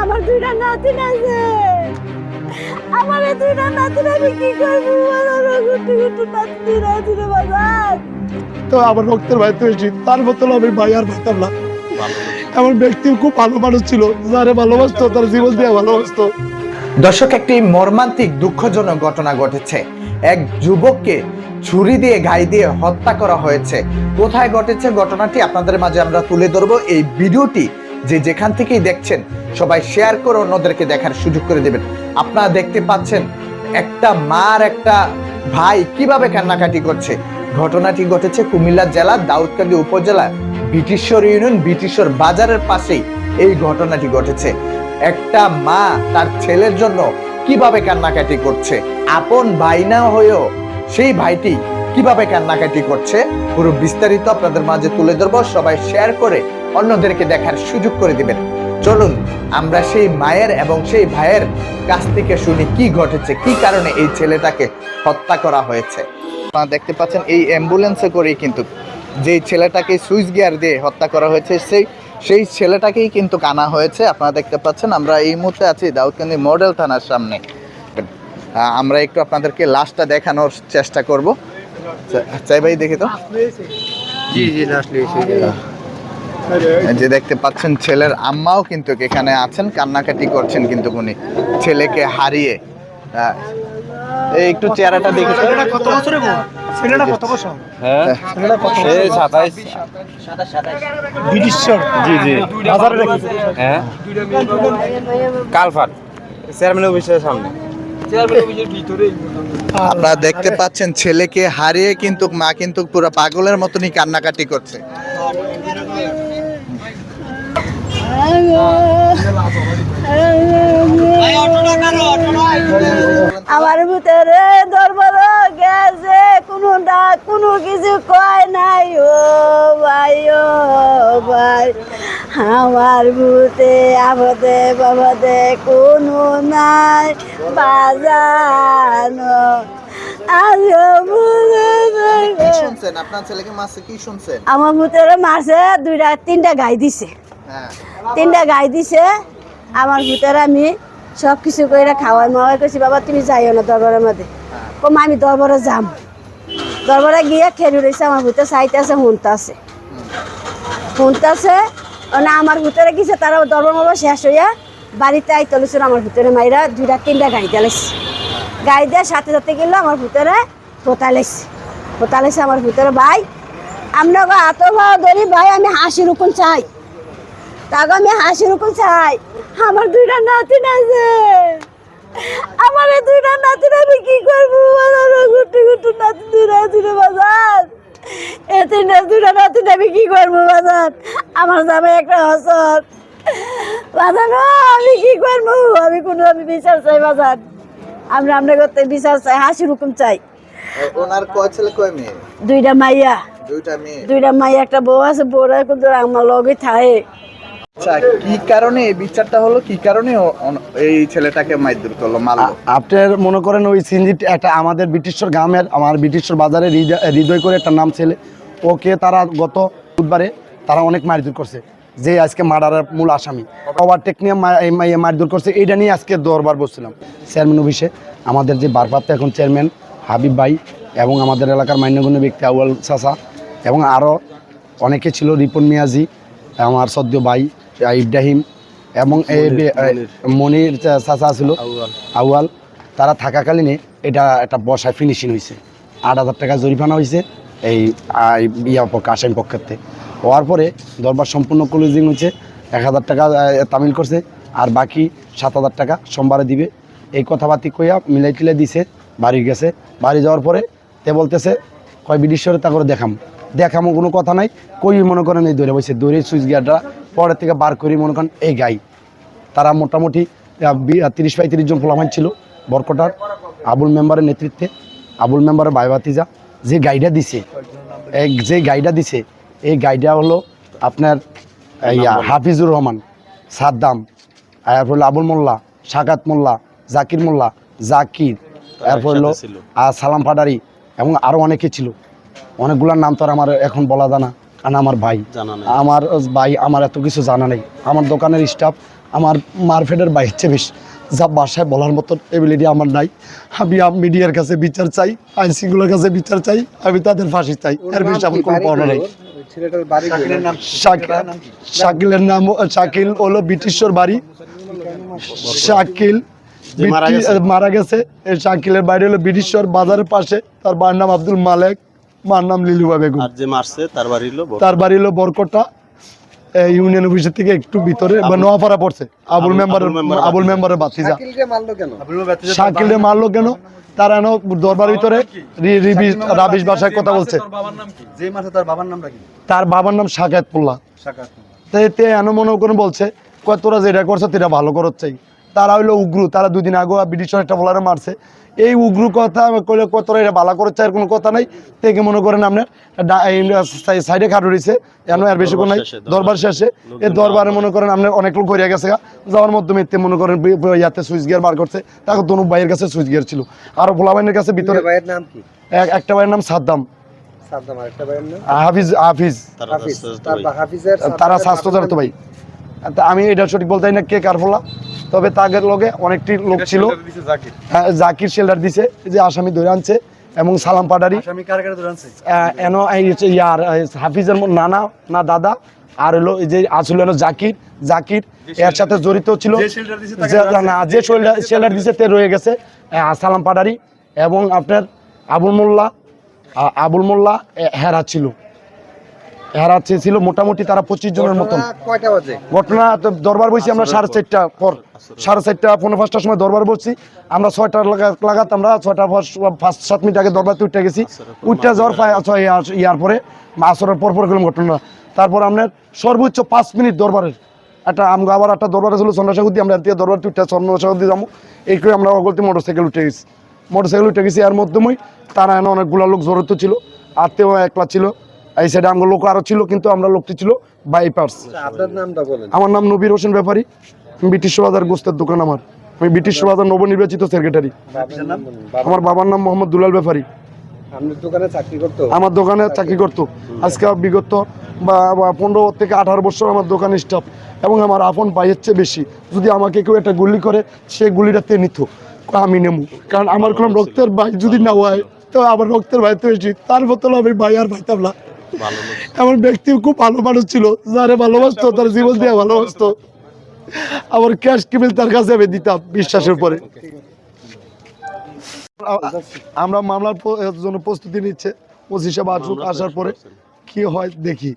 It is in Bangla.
আমার দুইটা নাতিন আছে। আমার এই দুইটা নাতিন আমি কি করব আমার গুটি গুটি নাতিন আছে রে বাজার তো আমার রক্তের ভাই তো এসে তার মতন আমি ভাই আর পাইতাম না। এমন ব্যক্তি খুব ভালো মানুষ ছিল যারে ভালোবাসতো তার জীবন দিয়ে ভালোবাসতো। দর্শক একটি মর্মান্তিক দুঃখজনক ঘটনা ঘটেছে। এক যুবককে ছুরি দিয়ে ঘাই দিয়ে হত্যা করা হয়েছে। কোথায় ঘটেছে ঘটনাটি আপনাদের মাঝে আমরা তুলে ধরবো। এই ভিডিওটি যে যেখান থেকেই দেখছেন, সবাই শেয়ার করে অন্যদেরকে দেখার সুযোগ করে দেবেন। আপনারা দেখতে পাচ্ছেন একটা মার, একটা ভাই কীভাবে কান্নাকাটি করছে। ঘটনাটি ঘটেছে কুমিল্লা জেলার দাউদকান্দি উপজেলা ব্রিটিশর ইউনিয়ন, ব্রিটিশর বাজারের পাশেই এই ঘটনাটি ঘটেছে। একটা মা তার ছেলের জন্য কীভাবে কান্নাকাটি করছে, আপন ভাই না হয়েও সেই ভাইটি কীভাবে কান্নাকাটি করছে, পুরো বিস্তারিত আপনাদের মাঝে তুলে ধরবো। সবাই শেয়ার করে অন্যদেরকে দেখার সুযোগ করে দিবেন। চলুন আমরা সেই মায়ের এবং সেই ভাইয়ের কাছ থেকে শুনি কি ঘটেছে কি কারণে এই ছেলেটাকে হত্যা করা হয়েছে। আপনারা দেখতে পাচ্ছেন এই অ্যাম্বুলেন্সে করেই কিন্তু যেই ছেলেটাকে সুইচ গিয়ার দিয়ে হত্যা করা হয়েছে সেই সেই ছেলেটাকেই কিন্তু কানা হয়েছে। আপনারা দেখতে পাচ্ছেন আমরা এই মুহূর্তে আছি দাউদকান্দি মডেল থানার সামনে। আমরা একটু আপনাদেরকে লাশটা দেখানোর চেষ্টা করব। চাই ভাই দেখি তো। জি জি লাস্ট যে দেখতে পাচ্ছেন ছেলের আম্মাও কিন্তু এখানে আছেন কান্নাকাটি করছেন কিন্তু উনি। ছেলেকে হারিয়ে এই একটু চেহারাটা দেখে। কত বছরে ছেলেটা কত বছর? হ্যাঁ? ছেলেটা কত এই সাতাইশ। ব্রিটিশর। জি জি। বাজারে রেখেছে হ্যাঁ? কালফাট চেয়ারম্যান অফিসের সামনে। আপনারা দেখতে পাচ্ছেন ছেলেকে হারিয়ে কিন্তু মা কিন্তু পুরো পাগলের মতনই কান্নাকাটি করছে। আমার ভিতরে দরবার গেছে কোনো না কোনো কিছু কয় নাই। ও ভাই ও ভাই আমার ভূতে আপদে বাবাদে কোনো নাই। বাজানো আমার ভিতরে মাসে দুইটা তিনটা গাই দিছে। তিনটা গাই দিছে আমার ভিতরে আমি সব কিছু করে খাওয়াই মাওয়াই করছি বাবা তুমি যাইও না দরবারের মধ্যে। কম আমি দরবারে যাম। দরবারে গিয়ে খেলি রয়েছে আমার ভিতরে সাইতে আছে হুনতে আছে। হুনতে আছে না আমার ভিতরে গেছে তারা দরবার মাবা শেষ হইয়া বাড়িতে আই লইছিল আমার ভিতরে মাইরা দুইটা তিনটা গাই দিলাইছে গাই দিয়ে সাথে সাথে গেলে আমার ভিতরে পোতালাইছে পোতালাইছে আমার ভিতরে ভাই আমরা হাত ভাও ধরি ভাই আমি হাসি রুকুন চাই। তাকে আমি হাসি রকম চাই। আমার দুইটা নাতিন আছে আমার এই দুইটা নাতিন আমি কি করব গুটি গুটি নাতি দুইটা রে বাজার এ তিনটা দুইটা নাতিন আমি কি করব বাজার আমার জামে একটা হসর। বাজার আমি কি করব? আমি কোনো আমি বিচার চাই বাজার আমরা আমরা করতে বিচার চাই হাসি রকম চাই। ওনার কয় ছেলে কয় মেয়ে? দুইটা মাইয়া। দুইটা মেয়ে। দুইটা মাইয়া একটা বউ আছে বউরা কিন্তু আমার লগে থাকে আচ্ছা কি কারণে এই বিচারটা হলো? কি কারণে এই ছেলেটাকে মারধর করল, মারলো? আপনার মনে করেন ওই সিনজিট একটা আমাদের ব্রিটিশর গ্রামের, আমার ব্রিটিশর বাজারে হৃদয়- করে একটা নাম ছেলে। ওকে তারা গত বুধবারে তারা অনেক মারধর করছে, যে আজকে মার্ডারের মূল আসামি। ওভারটেক নিয়ে মারধর করছে, এইটা নিয়ে আজকে দরবার বসছিলাম। চেয়ারম্যান অফিসে আমাদের যে ভারপ্রাপ্ত এখন চেয়ারম্যান হাবিব ভাই এবং আমাদের এলাকার মান্যগণ্য ব্যক্তি আউয়াল চাচা এবং আরও অনেকে ছিল, রিপন মিয়াজি, আমার সদ্য ভাই ইব্রাহিম এবং এই মনির চাচা ছিল আউয়াল। তারা থাকাকালীনে এটা একটা বসায় ফিনিশিং হয়েছে আট হাজার টাকা জরিমানা হয়েছে এই ইয়া পক্ষ আসামি পক্ষের হওয়ার পরে দরবার সম্পূর্ণ ক্লোজিং হয়েছে এক হাজার টাকা তামিল করছে আর বাকি সাত হাজার টাকা সোমবারে দিবে। এই কথাবার্তি কইয়া মিলাই টিলাই দিছে বাড়ি গেছে। বাড়ি যাওয়ার পরে তে বলতেছে কয় বিডিশ্বরে তা করে দেখাম। দেখামো কোনো কথা নাই কই মনে করেন এই দৌড়ে বসে দৌড়ে সুইচ গিয়ারটা পরের থেকে বার করি মনে করেন এই গাই। তারা মোটামুটি তিরিশ পঁয়ত্রিশ জন ফলামান ছিল বরকটার আবুল মেম্বারের নেতৃত্বে আবুল মেম্বারের ভাই ভাতিজা। যে গাইডা দিছে এক যে গাইডা দিছে এই গাইডা হলো আপনার ইয়া, হাফিজুর রহমান সাদ্দাম এরপর হলো আবুল মোল্লা সাকাত মোল্লা জাকির মোল্লা জাকির এরপর হলো আর সালাম ফাডারি এবং আরও অনেকে ছিল। অনেকগুলোর নাম তো আর আমার এখন বলা জানা কারণ আমার ভাই। আমার ভাই আমার এত কিছু জানা নেই। আমার দোকানের স্টাফ আমার মারফেটের বাইর চেয়ে বেশি যা বাসায় বলার মতন এবিলিটি আমার নাই। আমি মিডিয়ার কাছে বিচার চাই আইন শৃঙ্খলার কাছে বিচার চাই আমি তাদের ফাঁসি চাই। এর বেশি আমার কোনো পাওনা নাই। শাকিল শাকিলের নাম শাকিল হলো ব্রিটিশর বাড়ি। শাকিল মারা গেছে। শাকিলের বাড়ি হলো ব্রিটিশর বাজারের পাশে। তার বাড়ির নাম আব্দুল মালেক। মার নাম লিলুবা বেগম। আর যে মারছে তার বাড়ি হলো তার বাড়ি হলো বরকটা। এই ইউনিয়ন অফিসের থেকে একটু ভিতরে বা নোয়াপাড়া পড়ছে। আবুল মেম্বারের আবুল মেম্বারের বাতিজা শাকিলকে মারলো কেন? শাকিলে মারলো কেন? তারা এনো দরবার ভিতরে রাবিশ ভাষায় কথা বলছে। তার বাবার নামটা কি? তার বাবার নাম শাকায়তপুল্লাহ শাকাত তো এতে এন মনে করে বলছে কয় তোরা যেটা করছ তেটা ভালো করত চাই। তারা হইল উগ্র তারা দুদিন আগে ব্রিটিশ একটা বলারে মারছে। এই উগ্রু কথা কইলে কয় এটা ভালো করছে আর কোনো কথা নাই। থেকে মনে করেন আপনার সাইডে খাট উঠেছে এন আর বেশি কোনো নাই। দরবার শেষে। এই দরবারে মনে করেন আপনার অনেক লোক হইয়া গেছে যাওয়ার মাধ্যমে এতে মনে করেন ইয়াতে সুইচ গিয়ার বার করছে। তাকে তনু ভাইয়ের কাছে সুইচ গিয়ার ছিল। আর ভোলা ভাইয়ের কাছে ভিতরে ভাইয়ের নাম কি? একটা ভাইয়ের নাম সাদ্দাম। সাদ্দাম আরেকটা ভাইয়ের নাম? হাফিজ হাফিজ। তার স্বাস্থ্য জানতো ভাই। আমি এটা সঠিক বলতে না কে কার ফলা তবে তাদের লগে অনেকটি লোক ছিল। হ্যাঁ, জাকির শেল্টার দিছে যে আসামি ধরে আনছে এবং সালাম পাডারি এনো ইয়ার হাফিজের নানা না দাদা আর হলো যে আসলে হলো জাকির। জাকির এর সাথে জড়িত ছিল। যে- না যে শেল্টার দিছে তে রয়ে গেছে সালাম পাডারি এবং আপনার আবুল মোল্লা আবুল মোল্লা হেরা ছিল। হেরা ছিল মোটামুটি তারা পঁচিশ জনের মতন। ঘটনা তো দরবার বসছি আমরা সাড়ে চারটা পর সাড়ে চারটা পনেরো পাঁচটার সময় দরবার বসছি আমরা ছয়টা লাগা- লাগাত আমরা ছয়টা পাঁচ সাত মিনিট আগে দরবারতে উঠে গেছি। উঠতে যাওয়ার আচ্ছা, ইয়ার পরে আসরের পর পর গেলাম ঘটনা তারপর আপনার সর্বোচ্চ পাঁচ মিনিট দরবারের একটা আমরা আবার একটা দরবারে ছিল চন্দ্রসাগর দিয়ে আমরা এর থেকে দরবার উঠতে চন্দ্রসাগর দিয়ে যাব। এই করে আমরা অগলতি মোটর সাইকেল উঠে গেছি। মোটর সাইকেল উঠে গেছি এর মাধ্যমেই তারা এনে অনেকগুলো লোক জড়িত ছিল আত্মীয় একলা ছিল। এই সাইডে আমার লোক আরও ছিল কিন্তু আমরা লোকটি ছিল বাইপার্স আপনার নামটা বলেন। আমার নাম নবীর হোসেন ব্যাপারী ব্রিটিশ বাজার গোস্তের দোকান আমার। আমি ব্রিটিশ বাজার নবনির্বাচিত সেক্রেটারি নাম আমার বাবার নাম মোহাম্মদ দুলাল ব্যাপারী। দোকানে আমার দোকানে চাকরি করতো। আজকে বিগত বা পনেরো থেকে আঠারো বছর আমার দোকানে স্টাফ এবং আমার আপন ভাইয়ের চেয়ে বেশি। যদি আমাকে কেউ একটা গুলি করে সে গুলিটাতে নিত। আমি নেব কারণ আমার কোনো রক্তের ভাই যদি না হয় তো আমার রক্তের ভাই তো বেশি। তার বোতল আমি ভাই আর ভাইতাম না। এমন ব্যক্তি খুব ভালো মানুষ ছিল যারে ভালোবাসতো তার জীবন দিয়ে ভালোবাসতো। আমার ক্যাশ কেবিল তার কাছে আমি দিতাম বিশ্বাসের পরে আমরা মামলার জন্য প্রস্তুতি নিচ্ছে পঁচিশে সাহেব আসুক আসার পরে কি হয় দেখি।